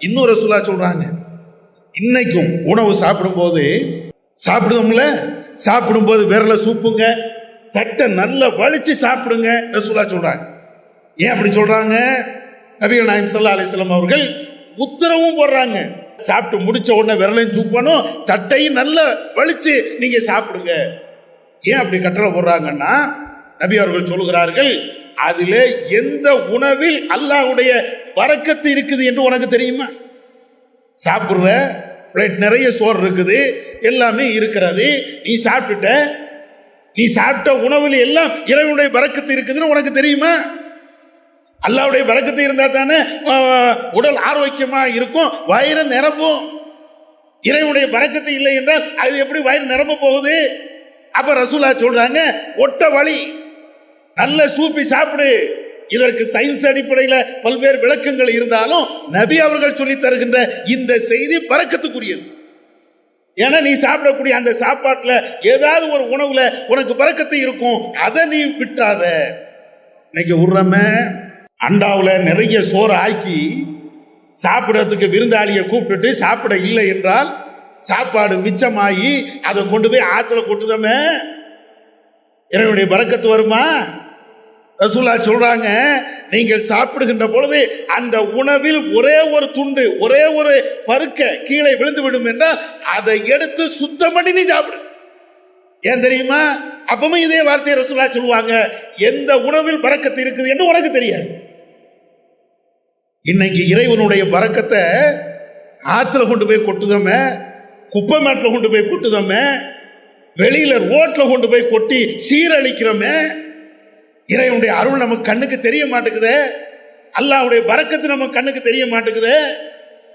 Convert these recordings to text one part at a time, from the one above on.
இன்னும் ரசூலா சொல்றாங்க. இன்னைக்கும் உணவு சாப்பிடும்போது சாப்பிடுவோம்ல? சாப்பிடும்போது விரல சூப்புங்க. தட்டை நல்லா வலிச்சு சாப்பிடுங்க ரசூலா சொல்றாங்க. ஏன் அப்படி சொல்றாங்க? நபிகள் நாயம் சல்லா அலிஸ்லாம் அவர்கள் உத்தரவும் போடுறாங்க. சாப்பிட்டு முடிச்ச உடனே விரலையும் சூப்பணும் தட்டையும் நல்லா வலிச்சு நீங்க சாப்பிடுங்க. ஏன் அப்படி கட்டளை போடுறாங்கன்னா நபி அவர்கள் சொல்லுகிறார்கள் அதிலே எந்த உணவில் அல்லாஹ்வுடைய வரக்கத்து இருக்குது என்று உனக்கு தெரியுமா? சாப்பிடுவ பிளேட் நிறைய சோறு இருக்குது எல்லாமே இருக்கிறது. நீ சாப்பிட்டுட்ட நீ சாப்பிட்ட உணவில் எல்லாம் இறைவனுடைய பறக்கத்து இருக்குதுன்னு உனக்கு தெரியுமா? அல்லாவுடைய பறக்கத்து இருந்தா தானே உடல் ஆரோக்கியமா இருக்கும் வயிறு நிரம்பும். இறைவனுடைய பறக்கத்து இல்லை என்றால் அது எப்படி வயிறு நிரம்ப போகுது? அப்ப ரசூலா சொல்றாங்க ஒட்ட வழி நல்ல சூப்பி சாப்பிடு. இதற்கு சயின்ஸ் அடிப்படையில் பல்வேறு விளக்கங்கள் இருந்தாலும் நபி அவர்கள் சொல்லி தருகின்ற இந்த செய்தி பறக்கத்துக்குரியது. ஏன்னா நீ சாப்பிடக்கூடிய அந்த சாப்பாட்டில் ஏதாவது ஒரு உணவுல உனக்கு பறக்கத்து இருக்கும். அதை நீ விட்டாத. இன்னைக்கு உர்றம அண்டாவில் நிறைய சோறு ஆக்கி சாப்பிடறதுக்கு விருந்தாளியை கூப்பிட்டுட்டு சாப்பிட இல்லை என்றால் சாப்பாடு மிச்சமாகி அதை கொண்டு போய் ஆற்றுல கொட்டுதமே. இறைவனுடைய பறக்கத்து வருமா? ரசூலா சொல்றாங்க நீங்கள் சாப்பிடுகின்ற பொழுது அந்த உணவில் ஒரே ஒரு துண்டு ஒரே ஒரு பருக்க கீழே விழுந்து விடும் என்றால் அதை எடுத்து சுத்தம் பண்ணி நீ சாப்பிடு. ஏன் தெரியுமா? அப்பவும் இதே வார்த்தையை ரசூலா சொல்லுவாங்க எந்த உணவில் பறக்கத்து இருக்குது என்று உனக்கு தெரியாது. இன்னைக்கு இறைவனுடைய பறக்கத்தை ஆற்றுல கொண்டு போய் கொட்டுதமே குப்பை மேட்டில் கொண்டு போய் கொட்டுதமே வெளியில ரோட்ல கொண்டு போய் கொட்டி சீரழிக்கிறோமே இறைவனுடைய அருள் நமக்கு கண்ணுக்கு தெரிய மாட்டேங்குது. அல்லாவுடைய பறக்கத்து நம்ம கண்ணுக்கு தெரிய மாட்டேங்குது.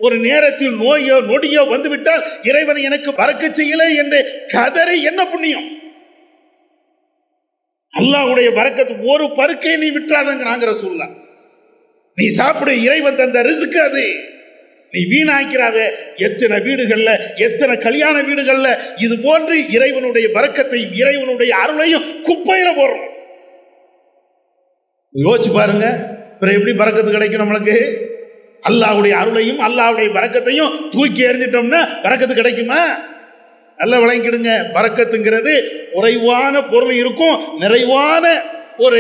ஒரு நேரத்தில் நோயோ நொடியோ வந்துவிட்டால் இறைவன் எனக்கு பறக்க செய்யலை என்று கதறி என்ன புண்ணியம்? அல்லாவுடைய பறக்கத்து ஒரு பருக்கை நீ விட்டுறாதங்கிறாங்கிற சொல்லலாம் நீ சாப்பிடு இறைவன் தந்த ரிசுக்கு அது. நீ வீணாக்கிறாத. எத்தனை வீடுகள்ல எத்தனை கல்யாண வீடுகள்ல இது போன்று இறைவனுடைய பறக்கத்தையும் இறைவனுடைய அருளையும் குப்பையில போடுறோம். யோசிச்சு பாருங்க. பிறகு எப்படி பறக்கத்து கிடைக்கும் நம்மளுக்கு? அல்லாவுடைய அருளையும் அல்லாவுடைய பறக்கத்தையும் தூக்கி எறிஞ்சிட்டோம்னா பறக்கத்து கிடைக்குமா? நல்லா விளங்கிடுங்க பறக்கத்துங்கிறது குறைவான பொருள் இருக்கும் நிறைவான ஒரு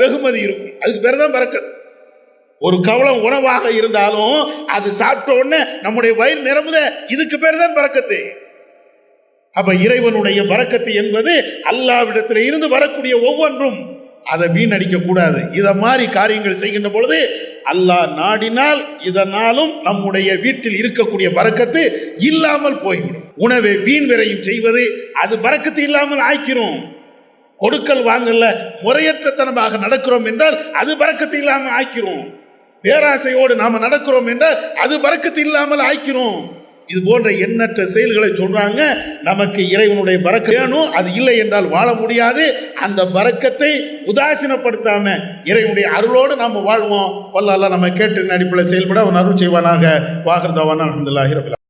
வெகுமதி இருக்கும். அதுக்கு பேர் தான் பறக்கத்து. ஒரு கவலம் உணவாக இருந்தாலும் அது சாப்பிட்ட உடனே நம்முடைய வயிறு நிரம்புத இதுக்கு பேர் தான் பறக்கத்து. அப்ப இறைவனுடைய பறக்கத்து என்பது அல்லாவிடத்தில் இருந்து வரக்கூடிய ஒவ்வொன்றும். அதை வீணடிக்க கூடாது இதை மாதிரி காரியங்கள் செய்கின்ற பொழுது அல்லாஹ் நாடினால் இதனாலும் நம்முடைய வீட்டில் இருக்கக்கூடிய பறக்கத்து இல்லாமல் போய்விடும். உணவை வீண் விரையும் செய்வது அது பறக்கத்து இல்லாமல் ஆய்க்கிறோம். கொடுக்கல் வாங்கல முறையற்றத்தனமாக நடக்கிறோம் என்றால் அது பறக்கத்து இல்லாமல் ஆய்க்கிறோம். பேராசையோடு நாம நடக்கிறோம் என்றால் அது பறக்கத்து இல்லாமல் ஆய்க்கிறோம். இது போன்ற எண்ணற்ற செயல்களை சொல்கிறாங்க நமக்கு இறைவனுடைய பறக்க வேணும். அது இல்லை என்றால் வாழ முடியாது. அந்த பறக்கத்தை உதாசீனப்படுத்தாம இறைவனுடைய அருளோடு நம்ம வாழ்வோம். வல்லால நம்ம கேட்டு அடிப்படையில் செயல்பட அவன் அருள் செய்வானாக. வாகர்தவான அஹமதுல்லாஹி